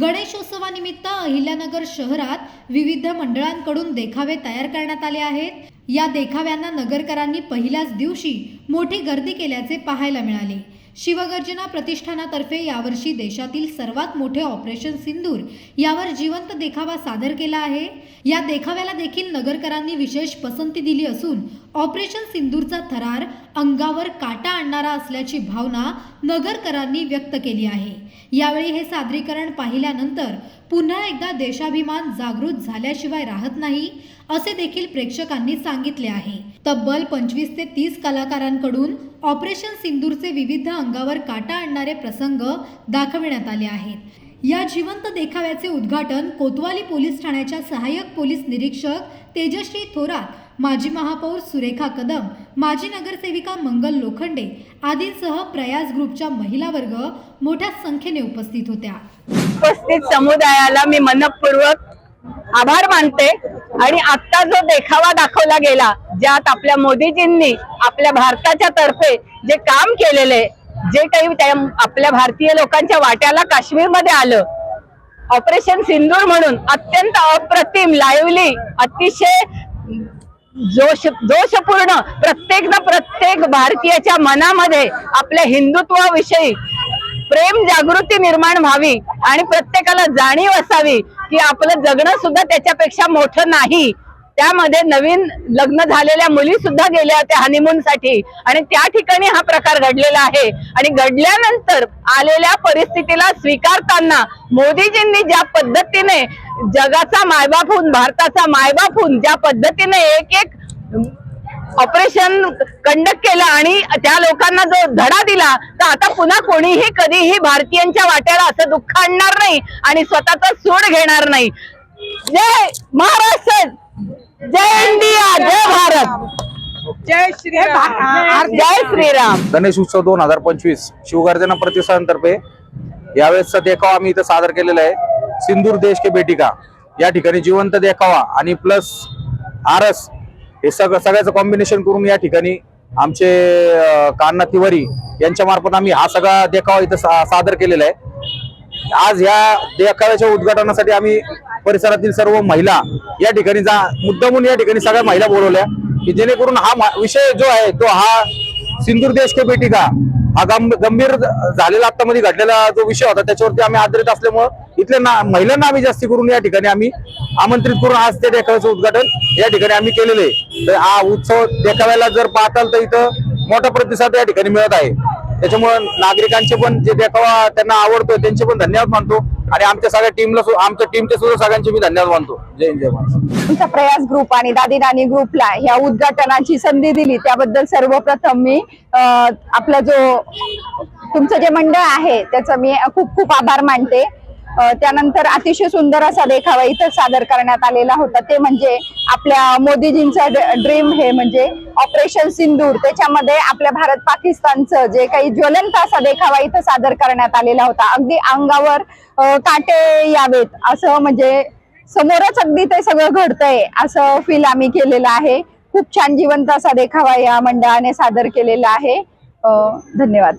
गणेशोत्सवानिमित्त अहिल्यानगर शहरात विविध मंडळांकडून देखावे तयार करण्यात आले आहेत. या देखाव्यांना नगरकरांनी पहिल्याच दिवशी मोठी गर्दी केल्याचे पाहायला मिळाले. शिवगर्जना प्रतिष्ठानातर्फे यावर्षी देशातील सर्वात मोठे ऑपरेशन सिंदूर यावर जिवंत देखावा सादर केला आहे. या देखाव्याला देखील नगरकरांनी विशेष पसंती दिली असून ऑपरेशन सिंदूरचा थरार अंगावर काटा आणणारा असल्याची भावना नगरकरांनी व्यक्त केली आहे. यावेळी हे सादरीकरण पाहिल्यानंतर पुन्हा एकदा देशाभिमान जागृत झाल्याशिवाय राहत नाही. असे देखील प्रेक्षकांनी सांगितले आहे. तब्बल पंचवीस ते तीस कलाकारांकडून ऑपरेशन सिंदूरचे विविध अंगावर काटा आणणारे प्रसंग दाखविण्यात आले आहेत. या जिवंत देखाव्याचे उद्घाटन कोतवाली पोलीस ठाण्याच्या सहाय्यक पोलीस निरीक्षक तेजश्री थोरात माजी महापौर सुरेखा कदम माजी नगरसेविका मंगल लोखंडे आदींसह प्रयास ग्रुपच्या महिला वर्ग मोठ्या संख्येने उपस्थित होत्या. उपस्थित समुदायाला मी मनपूर्वक आभार मानते. आणि आता जो देखावा दाखवला गेला ज्यात आपल्या मोदीजींनी आपल्या भारताच्या तर्फे जे काम केलेले जे काही त्या आपल्या भारतीय लोकांच्या वाट्याला काश्मीरमध्ये आलं ऑपरेशन सिंदूर म्हणून अत्यंत अप्रतिम लाईव्हली अतिशय जोश जोशपूर्ण प्रत्येक ना प्रत्येक भारतीयाच्या मनामध्ये आपल्या हिंदुत्वाविषयी प्रेम जागृती निर्माण व्हावी आणि प्रत्येकाला जाणीव असावी की आपलं जगणं सुद्धा त्याच्यापेक्षा मोठं नाही. त्यामध्ये नवीन लग्न झालेल्या मुली सुद्धा गेल्या होत्या हनीमून साठी. आणि त्या ठिकाणी हा प्रकार घडलेला आहे. आणि घडल्यानंतर आलेल्या परिस्थितीला स्वीकारताना मोदीजींनी ज्या पद्धतीने जगाचा मायबाप होऊन भारताचा मायबाप होऊन ज्या पद्धतीने एक एक ऑपरेशन कंडक्ट केलं आणि त्या लोकांना जो धडा दिला तर आता पुन्हा कोणीही कधीही भारतीयांच्या वाट्याला असं दुःख आणणार नाही आणि स्वतःचा सूड घेणार नाही. जय महाराष्ट्र! जय इंडिया! जय भारत! जय श्रीराम. जय श्रीराम. गणेश उत्सव दोन हजार पंचवीस शिवगर्जना प्रतिष्ठानतर्फे यावेळेसचा देखावा आम्ही इथं सादर केलेला आहे. सिंदूर देश के बेटिका. या ठिकाणी जिवंत देखावा आणि प्लस आरस हे सगळं सगळ्याचं कॉम्बिनेशन करून या ठिकाणी आमचे कान्ना कान्हा तिवारी यांच्या मार्फत आम्ही हा सगळा देखावा इथं सा- सादर केलेला आहे. आज ह्या देखाव्याच्या उद्घाटनासाठी आम्ही परिसरातील सर्व महिला या ठिकाणी जा मुद्दामून या ठिकाणी सगळ्या महिला बोलवल्या की जेणेकरून हा विषय जो आहे तो हा सिंदूर देश के बेटिका हा गंभीर झालेला आत्तामध्ये घडलेला जो विषय होता त्याच्यावरती आम्ही आधारित असल्यामुळं इथल्या ना महिलांना आम्ही जास्ती करून या ठिकाणी आम्ही आमंत्रित करून आज त्या देखाव्याचं उद्घाटन या ठिकाणी आम्ही केलेलं आहे. तर हा उत्सव देखाव्याला जर पाहताल तर इथं मोठा प्रतिसाद या ठिकाणी मिळत आहे. त्याच्यामुळे नागरिकांचे पण जे देखावा त्यांना आवडतो त्यांचे पण धन्यवाद मानतो. आणि आमच्या सगळ्या टीमला आमच्या टीमचे सुद्धा सगळ्यांचे मी धन्यवाद मानतो. जय जय तुमचा प्रयास ग्रुप आणि दादी नानी ग्रुपला ह्या उद्घाटनाची संधी दिली. त्याबद्दल सर्वप्रथम मी आपला जो तुमचं जे मंडळ आहे त्याचं मी खूप खूप आभार मानते. त्यानंतर अतिशय सुंदर असा देखावा इथं सादर करण्यात आलेला होता. ते म्हणजे आपल्या मोदीजींचा ड्रीम हे म्हणजे ऑपरेशन सिंदूर. त्याच्यामध्ये आपल्या भारत पाकिस्तानचं जे काही ज्वलंत असा देखावा इथं सादर करण्यात आलेला होता. अगदी अंगावर काटे यावेत असं म्हणजे समोरच अगदी ते सगळं घडतंय असं फील आम्ही केलेलं आहे. खूप छान जिवंत असा देखावा या मंडळाने सादर केलेला आहे. धन्यवाद.